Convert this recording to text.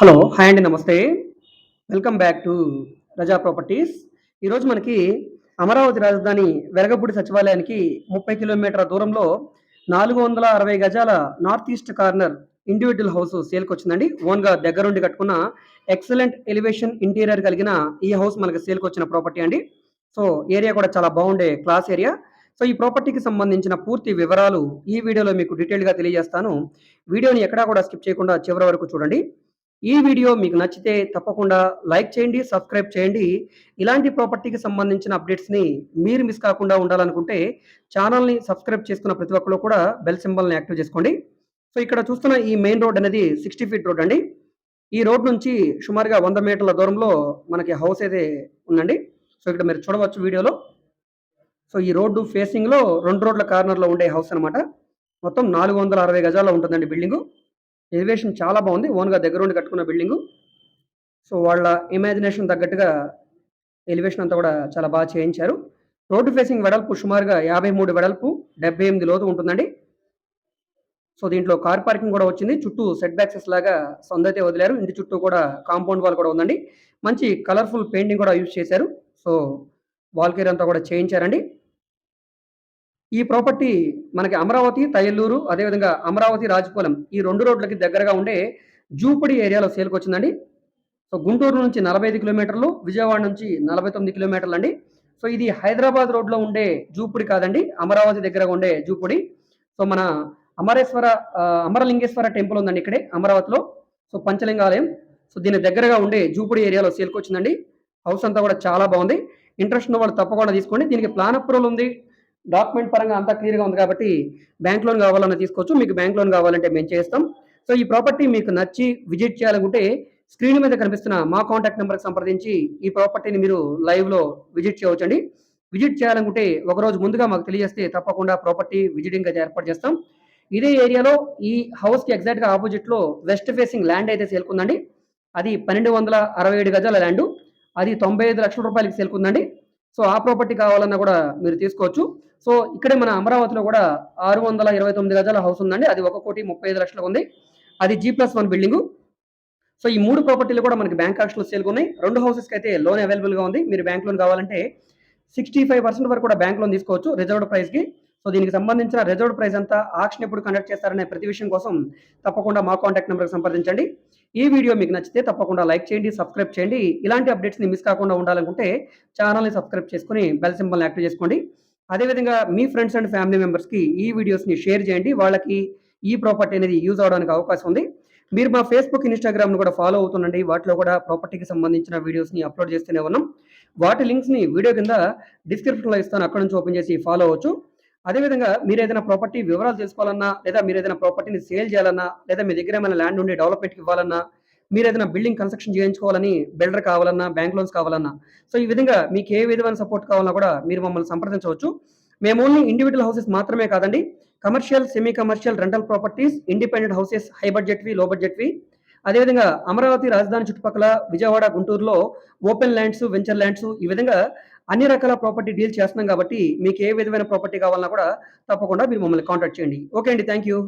Hello hi అండి నమస్తే. Welcome back to Raza properties. ఈరోజు మనకి అమరావతి రాజధాని వెలగపూడి సచివాలయానికి ముప్పై కిలోమీటర్ల దూరంలో నాలుగు వందల అరవై గజాల north east corner individual house సేల్కి వచ్చిందండి. ఓన్గా దగ్గరుండి కట్టుకున్న ఎక్సలెంట్ ఎలివేషన్ ఇంటీరియర్ కలిగిన ఈ హౌస్ మనకి సేల్కి వచ్చిన ప్రాపర్టీ అండి. సో ఏరియా కూడా చాలా బాగుండే క్లాస్ ఏరియా. సో ఈ ప్రాపర్టీకి సంబంధించిన పూర్తి వివరాలు ఈ వీడియోలో మీకు డీటెయిల్గా తెలియజేస్తాను. వీడియోని ఎక్కడా కూడా స్కిప్ చేయకుండా చివరి వరకు చూడండి. ఈ వీడియో మీకు నచ్చితే తప్పకుండా లైక్ చేయండి సబ్స్క్రైబ్ చేయండి. ఇలాంటి ప్రాపర్టీకి సంబంధించిన అప్డేట్స్ని మీరు మిస్ కాకుండా ఉండాలనుకుంటే ఛానల్ని సబ్స్క్రైబ్ చేసుకున్న ప్రతి ఒక్కరు కూడా బెల్ సింబల్ని యాక్టివ్ చేసుకోండి. సో ఇక్కడ చూస్తున్న ఈ మెయిన్ రోడ్ అనేది సిక్స్టీ ఫీట్ రోడ్ అండి. ఈ రోడ్ నుంచి సుమారుగా వంద మీటర్ల దూరంలో మనకి హౌస్ అయితే ఉందండి. సో ఇక్కడ మీరు చూడవచ్చు వీడియోలో. సో ఈ రోడ్డు ఫేసింగ్లో రెండు రోడ్ల కార్నర్లో ఉండే హౌస్ అనమాట మొత్తం నాలుగు వందల అరవై గజాల్లో ఉంటుందండి బిల్డింగు ఎలివేషన్ చాలా బాగుంది. ఓన్గా దగ్గర ఉండి కట్టుకున్న బిల్డింగు సో వాళ్ళ ఇమాజినేషన్ తగ్గట్టుగా ఎలివేషన్ అంతా కూడా చాలా బాగా చేయించారు. రోడ్డు ఫేసింగ్ వెడల్పు సుమారుగా యాభై మూడు వెడల్పు డెబ్బై ఎనిమిది లోతు ఉంటుందండి. సో దీంట్లో కార్ పార్కింగ్ కూడా వచ్చింది. చుట్టూ సెట్ బ్యాక్సెస్ లాగా సొందైతే వదిలారు. ఇంటి చుట్టూ కూడా కాంపౌండ్ వాల్ కూడా ఉందండి. మంచి కలర్ఫుల్ పెయింటింగ్ కూడా యూజ్ చేశారు. సో వాల్కేర్ అంతా కూడా చేయించారండి. ఈ ప్రాపర్టీ మనకి అమరావతి తయల్లూరు అదేవిధంగా అమరావతి రాజపాలెం ఈ రెండు రోడ్లకి దగ్గరగా ఉండే జూపడి ఏరియాలో సేల్కి వచ్చిందండి. సో గుంటూరు నుంచి నలభై ఐదు కిలోమీటర్లు విజయవాడ నుంచి నలభై తొమ్మిది కిలోమీటర్లు అండి. సో ఇది హైదరాబాద్ రోడ్లో ఉండే జూపుడి కాదండి అమరావతి దగ్గర ఉండే జూపుడి. సో మన అమరేశ్వర అమరలింగేశ్వర టెంపుల్ ఉందండి ఇక్కడే అమరావతిలో. సో పంచలింగాలయం. సో దీని దగ్గరగా ఉండే జూపుడి ఏరియాలో సేల్కి వచ్చిందండి. హౌస్ అంతా కూడా చాలా బాగుంది. ఇంట్రెస్ట్ ఉన్న వాళ్ళు తప్పకుండా తీసుకోండి. దీనికి ప్లాన్ అప్రూవల్ ఉంది. డాక్యుమెంట్ పరంగా అంతా క్లియర్గా ఉంది కాబట్టి బ్యాంక్ లోన్ కావాలన్నా తీసుకోవచ్చు. మీకు బ్యాంక్ లోన్ కావాలంటే మేము చేస్తాం. సో ఈ ప్రాపర్టీ మీకు నచ్చి విజిట్ చేయాలనుకుంటే స్క్రీన్ మీద కనిపిస్తున్న మా కాంటాక్ట్ నెంబర్కి సంప్రదించి ఈ ప్రాపర్టీని మీరు లైవ్లో విజిట్ చేయవచ్చండి. విజిట్ చేయాలనుకుంటే ఒకరోజు ముందుగా మాకు తెలియజేస్తే తప్పకుండా ప్రాపర్టీ విజిటింగ్ అయితే ఏర్పాటు చేస్తాం. ఇదే ఏరియాలో ఈ హౌస్కి ఎగ్జాక్ట్గా ఆపోజిట్లో వెస్ట్ ఫేసింగ్ ల్యాండ్ అయితే సేల్కుందండి. అది పన్నెండు వందల అరవై ఏడు గజాల ల్యాండ్ అది తొంభై ఐదు లక్షల రూపాయలకి సేల్కుందండి. సో ఆ ప్రాపర్టీ కావాలన్నా కూడా మీరు తీసుకోవచ్చు. సో ఇక్కడే మన అమరావతిలో కూడా ఆరు వందల ఇరవై తొమ్మిది గజాల హౌస్ ఉందండి. అది ఒక కోటి ముప్పై ఐదు లక్షలకు ఉంది. అది G plus one building so ఈ మూడు ప్రాపర్టీలు కూడా మనకి బ్యాంక్ ఆక్షన్లో సేల్గా ఉన్నాయి. రెండు హౌసెస్కి అయితే లోన్ అవైలబుల్గా ఉంది. మీరు బ్యాంక్ లోన్ కావాలంటే సిక్స్టీ ఫైవ్ పర్సెంట్ వరకు కూడా బ్యాంక్ లోన్ తీసుకోవచ్చు. రిజర్వ్డ్ ప్రైస్కి సో దీనికి సంబంధించిన రిజర్వ్డ్ ప్రైస్ అంతా ఆక్షన్ ఎప్పుడు కండక్ట్ చేస్తారనే ప్రతి విషయం కోసం తప్పకుండా మా కాంటాక్ట్ నెంబర్కి సంప్రదించండి. ఈ వీడియో మీకు నచ్చితే తప్పకుండా లైక్ చేయండి సబ్స్క్రైబ్ చేయండి. ఇలాంటి అప్డేట్స్ని మిస్ కాకుండా ఉండాలనుకుంటే ఛానల్ని సబ్స్క్రైబ్ చేసుకుని బెల్ సింబల్ని యాక్టివ్ చేసుకోండి. అదేవిధంగా మీ ఫ్రెండ్స్ అండ్ ఫ్యామిలీ మెంబర్స్కి ఈ వీడియోస్ని షేర్ చేయండి. వాళ్ళకి ఈ ప్రాపర్టీ అనేది యూజ్ అవడానికి అవకాశం ఉంది. మీరు మా ఫేస్బుక్ ఇన్స్టాగ్రామ్ను కూడా ఫాలో అవుతుండండి. వాటిలో కూడా ప్రాపర్టీకి సంబంధించిన వీడియోస్ని అప్లోడ్ చేస్తూనే ఉన్నాం. వాటి లింక్స్ని వీడియో కింద డిస్క్రిప్షన్లో ఇస్తాను. అక్కడ నుంచి ఓపెన్ చేసి ఫాలో అవ్వచ్చు. అదేవిధంగా మీరు ఏదైనా ప్రాపర్టీ వివరాలు తెలుసుకోవాలన్నా లేదా మీరు ఏదైనా ప్రాపర్టీని సేల్ చేయాలన్నా లేదా మీ దగ్గర ఏమైనా ల్యాండ్ ఉండి డెవలప్మెంట్కి ఇవ్వాలన్నా మీరు ఏదైనా బిల్డింగ్ కన్స్ట్రక్షన్ చేయించుకోవాలని బిల్డర్ కావాలన్నా బ్యాంక్ లోన్స్ కావాలన్నా సో ఈ విధంగా మీకు ఏ విధమైన సపోర్ట్ కావాలన్నా కూడా మీరు మమ్మల్ని సంప్రదించవచ్చు. మేము ఓన్లీ ఇండివిజువల్ హౌసెస్ మాత్రమే కాదండి commercial semi commercial rental properties independent houses high బడ్జెట్వి low బడ్జెట్వి అదేవిధంగా అమరావతి రాజధాని చుట్టుపక్కల విజయవాడ గుంటూరులో ఓపెన్ ల్యాండ్స్ వెంచర్ ల్యాండ్స్ ఈ విధంగా అన్ని రకాల ప్రాపర్టీ డీల్ చేస్తున్నాం కాబట్టి మీకు ఏ విధమైన ప్రాపర్టీ కావాలన్నా కూడా తప్పకుండా మీరు మమ్మల్ని కాంటాక్ట్ చేయండి. ఓకే అండి. Thank you.